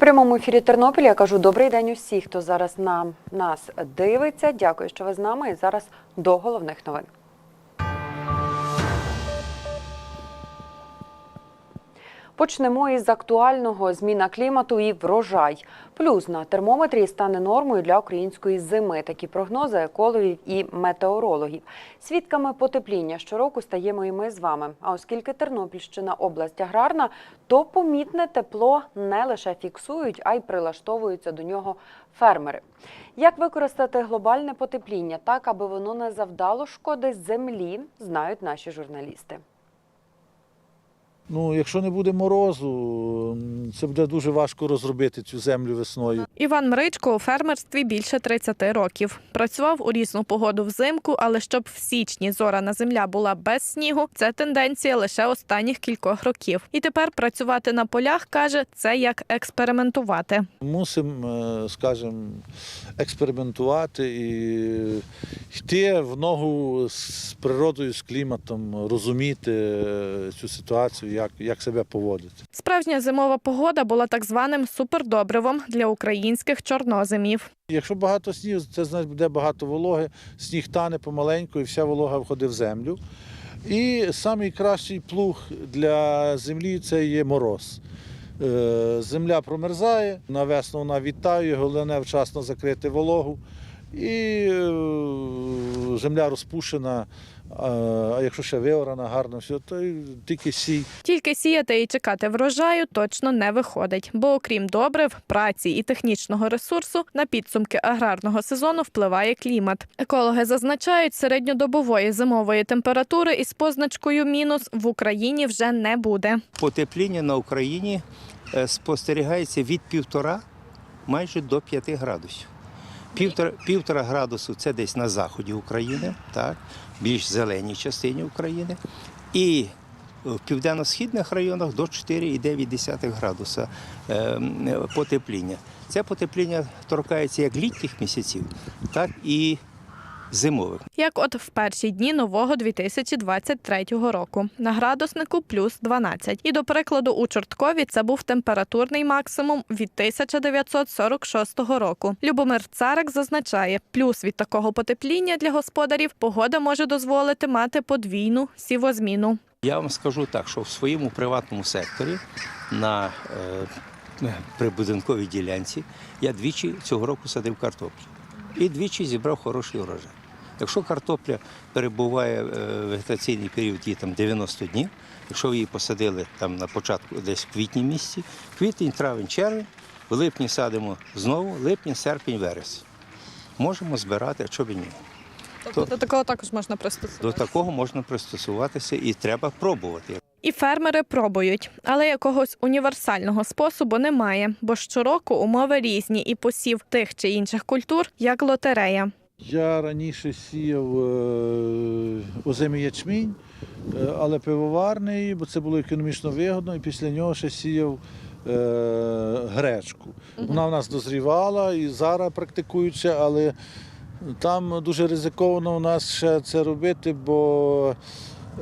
прямому ефірі Тернопіль я кажу добрий день усіх, хто зараз на нас дивиться. Дякую, що ви з нами. І зараз до головних новин. Почнемо із актуального зміна клімату і врожай. Плюс на термометрі стане нормою для української зими. Такі прогнози екологів і метеорологів. Свідками потепління щороку стаємо і ми з вами. А оскільки Тернопільщина область аграрна, то помітне тепло не лише фіксують, а й прилаштовуються до нього фермери. Як використати глобальне потепління так, аби воно не завдало шкоди землі, знають наші журналісти. Ну, якщо не буде морозу, це буде дуже важко розробити цю землю весною. Іван Мричко у фермерстві більше 30 років. Працював у різну погоду взимку, але щоб в січні зорана земля була без снігу, це тенденція лише останніх кількох років. І тепер працювати на полях каже, це як експериментувати. Мусимо, скажімо, експериментувати і йти в ногу з природою, з кліматом, розуміти е, цю ситуацію, як, як себе поводити. Справжня зимова погода була так званим супердобривом для українських чорноземів. Якщо багато снігу, це значить буде багато вологи, сніг тане помаленьку і вся волога входить в землю. І найкращий плуг для землі це є мороз. Е, Земля промерзає, на весну вона відтаює, головне вчасно закрити вологу. І е, земля розпушена, а якщо ще виорана гарно, все, то тільки сій. Тільки сіяти і чекати врожаю точно не виходить, бо окрім добрив, праці і технічного ресурсу на підсумки аграрного сезону впливає клімат. Екологи зазначають, середньодобової зимової температури із позначкою мінус в Україні вже не буде. потепління на Україні спостерігається від півтора майже до 5 градусів. Півтора, півтора градусу це десь на заході України, так, більш зеленій частині України. І в південно-східних районах до 4,9 градуса е, потепління. Це потепління торкається як літніх місяців, так і зимових. Як от в перші дні нового 2023 року на градуснику плюс 12. І до прикладу, у Чорткові це був температурний максимум від 1946 року. Любомир Царик зазначає, плюс від такого потепління для господарів погода може дозволити мати подвійну сівозміну. Я вам скажу так, що в своєму приватному секторі на е, прибудинковій ділянці я двічі цього року садив картоплю. І двічі зібрав хороший урожай. Якщо картопля перебуває е, вегетаційний період її там 90 днів, якщо ви її посадили там на початку десь в квітні місяці, квітень, травень, червень, в липні садимо знову, липень, серпень, вересень. Можемо збирати, а що б ні. Тобто до такого також можна пристосуватися? До такого можна пристосуватися і треба пробувати. І фермери пробують, але якогось універсального способу немає, бо щороку умови різні і посів тих чи інших культур як лотерея. Я раніше сіяв е, озимий ячмінь, е, але пивоварний, бо це було економічно вигодно, і після нього ще сіяв е, гречку. Вона в нас дозрівала і зараз практикуючи, але там дуже ризиковано у нас ще це робити, бо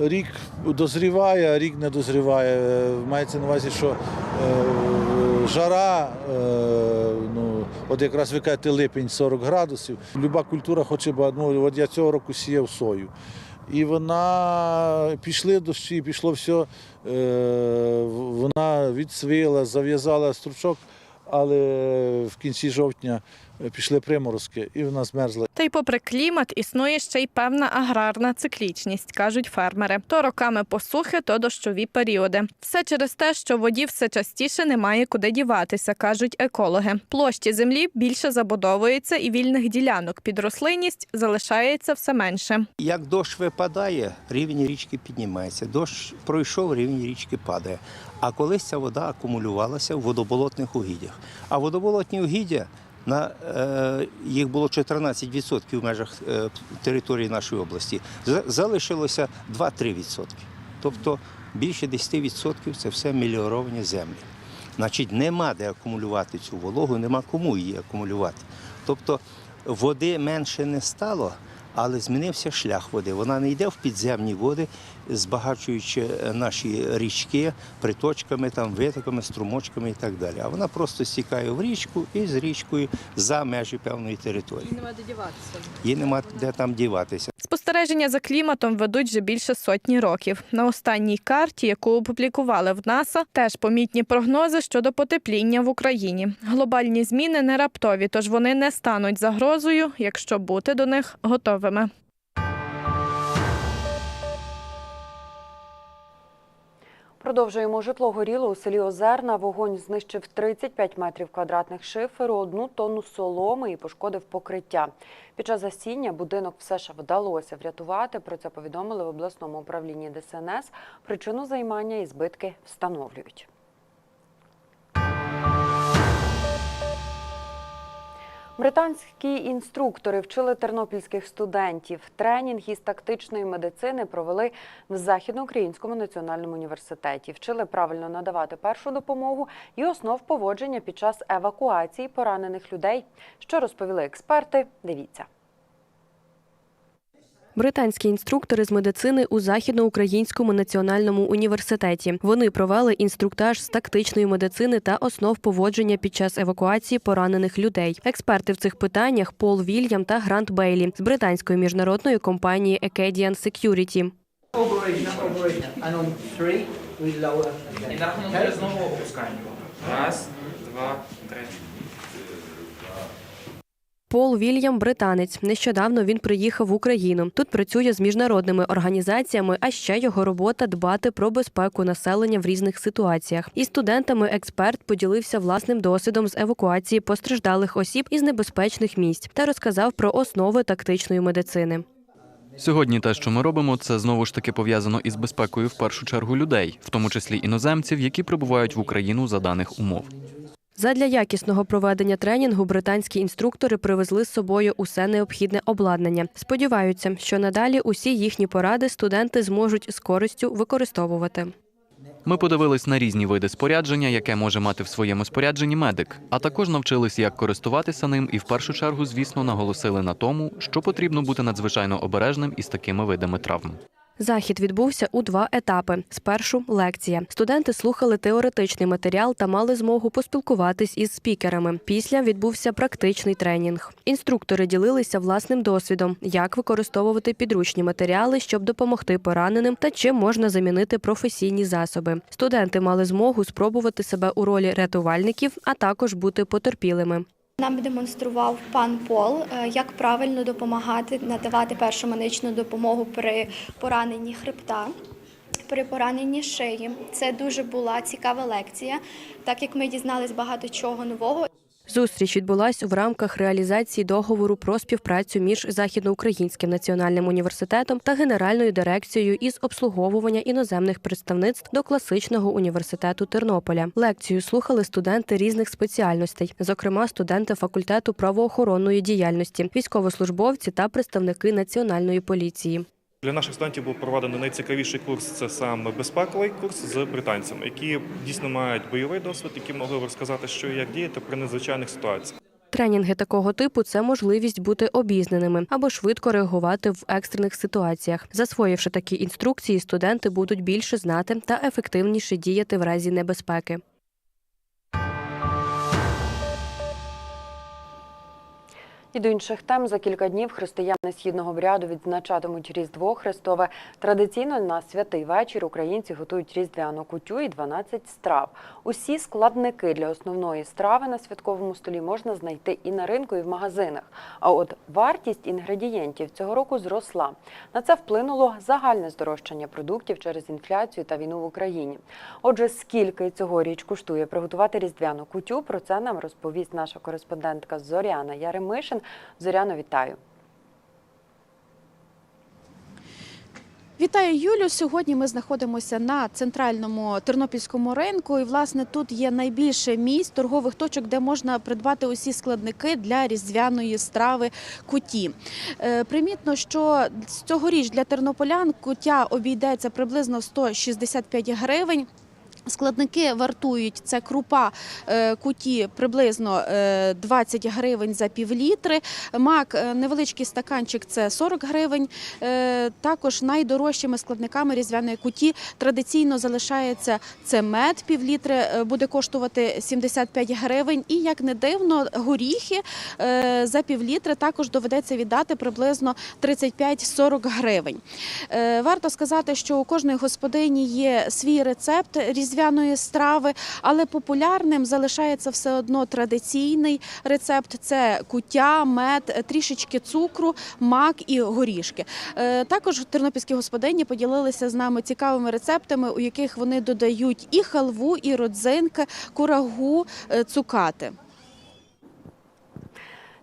рік дозріває, а рік не дозріває. Мається на увазі, що жара, от якраз ви кажете липень 40 градусів. Люба культура хоче б Ну, от я цього року сіяв сою. І вона пішли дощі, пішло все, е, вона відсвила, зав'язала стручок, але в кінці жовтня пішли приморозки і вона змерзла. Та й попри клімат існує ще й певна аграрна циклічність, кажуть фермери. То роками посухи, то дощові періоди. Все через те, що воді все частіше немає куди діватися, кажуть екологи. Площі землі більше забудовується і вільних ділянок під рослинність залишається все менше. Як дощ випадає, рівень річки піднімається. Дощ пройшов, рівень річки падає. А колись ця вода акумулювалася в водоболотних угіддях. А водоболотні угіддя на е, їх було 14% в межах е, території нашої області. За- Залишилося 2-3%. Тобто більше 10% це все меліоровані землі. Значить, нема де акумулювати цю вологу, нема кому її акумулювати. Тобто води менше не стало, але змінився шлях води. Вона не йде в підземні води, збагачуючи е, наші річки приточками, там, витоками, струмочками і так далі. А вона просто стікає в річку і з річкою за межі певної території. Нема де діватися. Їй нема де там діватися. Спостереження за кліматом ведуть вже більше сотні років. На останній карті, яку опублікували в НАСА, теж помітні прогнози щодо потепління в Україні. Глобальні зміни не раптові, тож вони не стануть загрозою, якщо бути до них готовими. Продовжуємо житло горіло у селі Озерна. Вогонь знищив 35 метрів квадратних шиферу, одну тонну соломи і пошкодив покриття. Під час засіння будинок все ж вдалося врятувати. Про це повідомили в обласному управлінні ДСНС. Причину займання і збитки встановлюють. Британські інструктори вчили тернопільських студентів. Тренінг із тактичної медицини провели в Західноукраїнському національному університеті. Вчили правильно надавати першу допомогу і основ поводження під час евакуації поранених людей. Що розповіли експерти? Дивіться. Британські інструктори з медицини у Західноукраїнському національному університеті. Вони провели інструктаж з тактичної медицини та основ поводження під час евакуації поранених людей. Експерти в цих питаннях Пол Вільям та Грант Бейлі з британської міжнародної компанії Acadian Security. І на рахунок знову опускаємо. Раз, два, три. Пол Вільям британець. Нещодавно він приїхав в Україну. Тут працює з міжнародними організаціями, а ще його робота дбати про безпеку населення в різних ситуаціях. І студентами експерт поділився власним досвідом з евакуації постраждалих осіб із небезпечних місць та розказав про основи тактичної медицини. Сьогодні те, що ми робимо, це знову ж таки пов'язано із безпекою в першу чергу людей, в тому числі іноземців, які прибувають в Україну за даних умов. Задля якісного проведення тренінгу британські інструктори привезли з собою усе необхідне обладнання. Сподіваються, що надалі усі їхні поради студенти зможуть з користю використовувати. Ми подивились на різні види спорядження, яке може мати в своєму спорядженні медик, а також навчились, як користуватися ним, і в першу чергу, звісно, наголосили на тому, що потрібно бути надзвичайно обережним із такими видами травм. Захід відбувся у два етапи. Спершу лекція. Студенти слухали теоретичний матеріал та мали змогу поспілкуватись із спікерами. Після відбувся практичний тренінг. Інструктори ділилися власним досвідом, як використовувати підручні матеріали, щоб допомогти пораненим, та чим можна замінити професійні засоби. Студенти мали змогу спробувати себе у ролі рятувальників, а також бути потерпілими. Нам демонстрував пан Пол, е, як правильно допомагати надавати першу медичну допомогу при пораненні хребта, при пораненні шиї. Це дуже була цікава лекція, так як ми дізналися багато чого нового. Зустріч відбулась в рамках реалізації договору про співпрацю між Західноукраїнським національним університетом та Генеральною дирекцією із обслуговування іноземних представництв до класичного університету Тернополя. Лекцію слухали студенти різних спеціальностей, зокрема студенти факультету правоохоронної діяльності, військовослужбовці та представники національної поліції. Для наших студентів був проведений найцікавіший курс це саме безпековий курс з британцями, які дійсно мають бойовий досвід, які могли розказати, що і як діяти при надзвичайних ситуаціях. Тренінги такого типу це можливість бути обізнаними або швидко реагувати в екстрених ситуаціях. Засвоївши такі інструкції, студенти будуть більше знати та ефективніше діяти в разі небезпеки. І до інших тем за кілька днів християни східного обряду відзначатимуть Різдво Христове. Традиційно на святий вечір українці готують різдвяну кутю і 12 страв. Усі складники для основної страви на святковому столі можна знайти і на ринку, і в магазинах. А от вартість інгредієнтів цього року зросла. На це вплинуло загальне здорожчання продуктів через інфляцію та війну в Україні. Отже, скільки цьогоріч коштує приготувати різдвяну кутю? Про це нам розповість наша кореспондентка Зоряна Яремишин. Зоряно, вітаю. Вітаю Юлю. Сьогодні ми знаходимося на центральному тернопільському ринку. І власне тут є найбільше місць торгових точок, де можна придбати усі складники для різдвяної страви куті. Е, Примітно, що цьогоріч для тернополян кутя обійдеться приблизно 165 гривень. Складники вартують це крупа е, куті приблизно е, 20 гривень за півлітри. Мак е, невеличкий стаканчик це 40 гривень. Е, Також найдорожчими складниками різдвяної куті традиційно залишається це мед півлітри, е, буде коштувати 75 гривень. І як не дивно, горіхи е, за півлітри також доведеться віддати приблизно 35-40 гривень. Е, Варто сказати, що у кожної господині є свій рецепт різдвяної страви, але популярним залишається все одно традиційний рецепт: це куття, мед, трішечки цукру, мак і горішки. Е, Також тернопільські господині поділилися з нами цікавими рецептами, у яких вони додають і халву, і родзинки, курагу, е, цукати.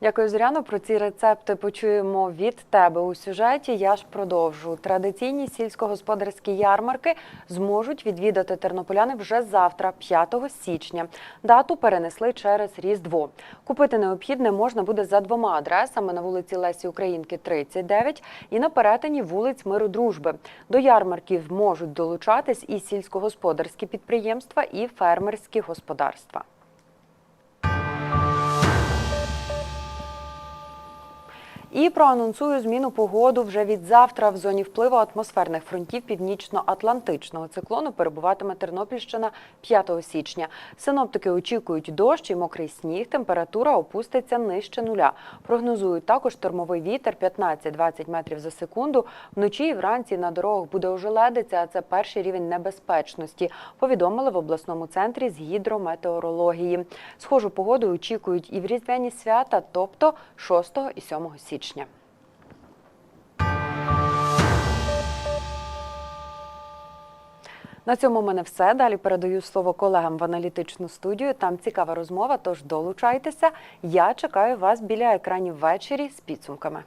Дякую, Зоряно. Про ці рецепти почуємо від тебе у сюжеті. Я ж продовжу. Традиційні сільськогосподарські ярмарки зможуть відвідати тернополяни вже завтра, 5 січня. Дату перенесли через Різдво. Купити необхідне можна буде за двома адресами на вулиці Лесі Українки, 39 і на перетині вулиць Миру Дружби. До ярмарків можуть долучатись і сільськогосподарські підприємства, і фермерські господарства. І проанонсую зміну погоду вже від завтра в зоні впливу атмосферних фронтів північно-атлантичного циклону перебуватиме Тернопільщина 5 січня. Синоптики очікують дощ і мокрий сніг. Температура опуститься нижче нуля. Прогнозують також штормовий вітер 15-20 метрів за секунду. Вночі і вранці на дорогах буде ожеледиця, а це перший рівень небезпечності. Повідомили в обласному центрі з гідрометеорології. Схожу погоду очікують і в різдвяні свята, тобто 6 і 7 січня. На цьому в мене все. Далі передаю слово колегам в аналітичну студію. Там цікава розмова, тож долучайтеся. Я чекаю вас біля екранів ввечері з підсумками.